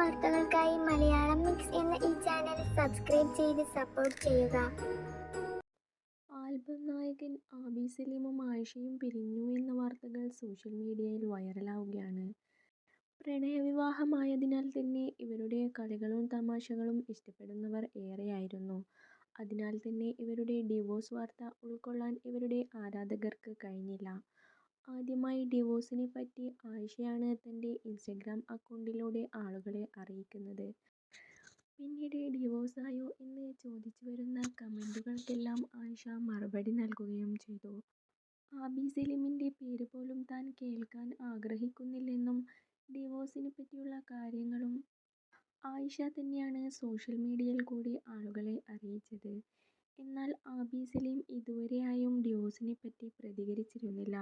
വാർത്തകൾക്കായി മലയാളം മിക്സ് എന്ന ഈ ചാനൽ സബ്സ്ക്രൈബ് ചെയ്ത് സപ്പോർട്ട് ചെയ്യുക ആൽബം നായകൻ ആബി സലീമും ആയിഷയും പിരിഞ്ഞു എന്ന വാർത്തകൾ സോഷ്യൽ മീഡിയയിൽ വൈറലാവുകയാണ്. പ്രണയവിവാഹമായതിനാൽ തന്നെ ഇവരുടെ കളികളും തമാശകളും ഇഷ്ടപ്പെടുന്നവർ ഏറെയായിരുന്നു. അതിനാൽ തന്നെ ഇവരുടെ ഡിവോഴ്സ് വാർത്ത ഉൾക്കൊള്ളാൻ ഇവരുടെ ആരാധകർക്ക് കഴിഞ്ഞില്ല. ആദ്യമായി ഡിവോഴ്സിനെ പറ്റി ആയിഷയാണ് തന്റെ ഇൻസ്റ്റഗ്രാം അക്കൗണ്ടിലൂടെ ആളുകളെ അറിയിക്കുന്നത്. പിന്നീട് ഡിവോഴ്സായോ എന്ന് ചോദിച്ചു വരുന്ന കമന്റുകൾക്കെല്ലാം ആയിഷ മറുപടി നൽകുകയും ചെയ്തു. ആബി സലീമിന്റെ പേര് പോലും താൻ കേൾക്കാൻ ആഗ്രഹിക്കുന്നില്ലെന്നും ഡിവോഴ്സിനെ പറ്റിയുള്ള കാര്യങ്ങളും ആയിഷ തന്നെയാണ് സോഷ്യൽ മീഡിയയിൽ കൂടി ആളുകളെ അറിയിച്ചത്. എന്നാൽ ആബി സലീം ഇതുവരെയായും ഡിവോഴ്സിനെ പറ്റി പ്രതികരിച്ചിരുന്നില്ല.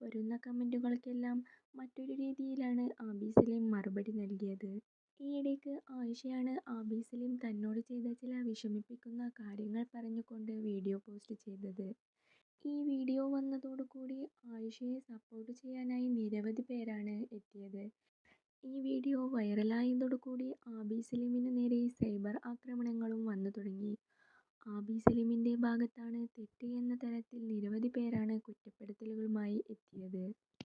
വരുന്ന കമന്റുകൾക്കെല്ലാം മറ്റൊരു രീതിയിലാണ് ആബി സലീം മറുപടി നൽകിയത്. ഈയിടയ്ക്ക് ആയിഷയാണ് ആബി സലീം തന്നോട് ചെയ്ത ചില വിഷമിപ്പിക്കുന്ന കാര്യങ്ങൾ പറഞ്ഞുകൊണ്ട് വീഡിയോ പോസ്റ്റ് ചെയ്തത്. ഈ വീഡിയോ വന്നതോട് കൂടി ആയിഷയെ സപ്പോർട്ട് ചെയ്യാനായി നിരവധി പേരാണ് എത്തിയത്. ഈ വീഡിയോ വൈറലായതോടുകൂടി ആബി സലീമിന് നേരെ സൈബർ ആക്രമണങ്ങളും വന്നു തുടങ്ങി. ആബി സലീമിന്റെ ഭാഗത്താണ് തെറ്റ് എന്ന തരത്തിൽ നിരവധി പേരാണ് കുറ്റപ്പെടുത്തലുകളുമായി എത്തിയത്.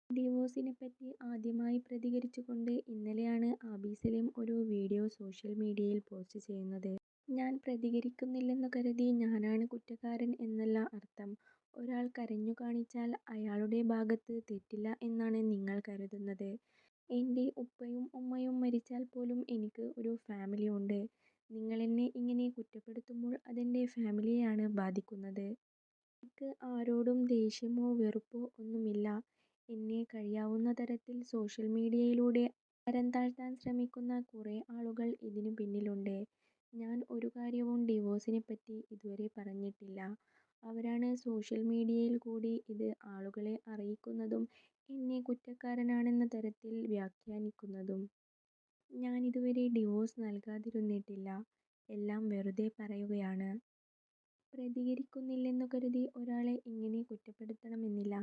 ഡിവോഴ്സിനെ പറ്റി ആദ്യമായി പ്രതികരിച്ചുകൊണ്ട് ഇന്നലെയാണ് ആബി സലീം ഒരു വീഡിയോ സോഷ്യൽ മീഡിയയിൽ പോസ്റ്റ് ചെയ്യുന്നത്. ഞാൻ പ്രതികരിക്കുന്നില്ലെന്നു കരുതി ഞാനാണ് കുറ്റക്കാരൻ എന്നല്ല അർത്ഥം. ഒരാൾ കരഞ്ഞു കാണിച്ചാൽ അയാളുടെ ഭാഗത്ത് തെറ്റില്ല എന്നാണ് നിങ്ങൾ കരുതുന്നത്. എന്റെ ഉപ്പയും ഉമ്മയും മരിച്ചാൽ പോലും എനിക്ക് ഒരു ഫാമിലി ഉണ്ട്. നിങ്ങളെന്നെ ഇങ്ങനെ കുറ്റപ്പെടുത്തുമ്പോൾ അതെന്റെ ഫാമിലിയെയാണ് ബാധിക്കുന്നത്. എനിക്ക് ആരോടും ദേഷ്യമോ വെറുപ്പോ ഒന്നുമില്ല. എന്നെ കഴിയാവുന്ന തരത്തിൽ സോഷ്യൽ മീഡിയയിലൂടെ തരം താഴ്ത്താൻ ശ്രമിക്കുന്ന കുറേ ആളുകൾ ഇതിനു പിന്നിലുണ്ട്. ഞാൻ ഒരു കാര്യവും ഡിവോഴ്സിനെ പറ്റി ഇതുവരെ പറഞ്ഞിട്ടില്ല. അവരാണ് സോഷ്യൽ മീഡിയയിൽ കൂടി ഇത് ആളുകളെ അറിയിക്കുന്നതും എന്നെ കുറ്റക്കാരനാണെന്ന തരത്തിൽ വ്യാഖ്യാനിക്കുന്നതും. ഞാനിതുവരെ ഡിവോഴ്സ് നൽകാതിരുന്നിട്ടില്ല. എല്ലാം വെറുതെ പറയുകയാണ്. പ്രതികരിക്കുന്നില്ലെന്നു കരുതി ഒരാളെ ഇങ്ങനെ കുറ്റപ്പെടുത്തണമെന്നില്ല.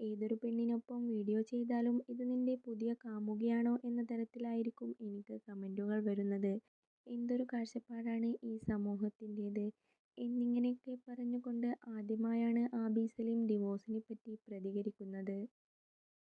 ഏതൊരു പെണ്ണിനൊപ്പം വീഡിയോ ചെയ്താലും ഇത് നിന്റെ പുതിയ കാമുകിയാണോ എന്ന തരത്തിലായിരിക്കും എനിക്ക് കമന്റുകൾ വരുന്നത്. എന്തൊരു കാഴ്ചപ്പാടാണ് ഈ സമൂഹത്തിന്റേത് എന്നിങ്ങനെയൊക്കെ പറഞ്ഞുകൊണ്ട് ആദ്യമായാണ് ആബി സലീം ഡിവോഴ്സിനെ പറ്റി പ്രതികരിക്കുന്നത്.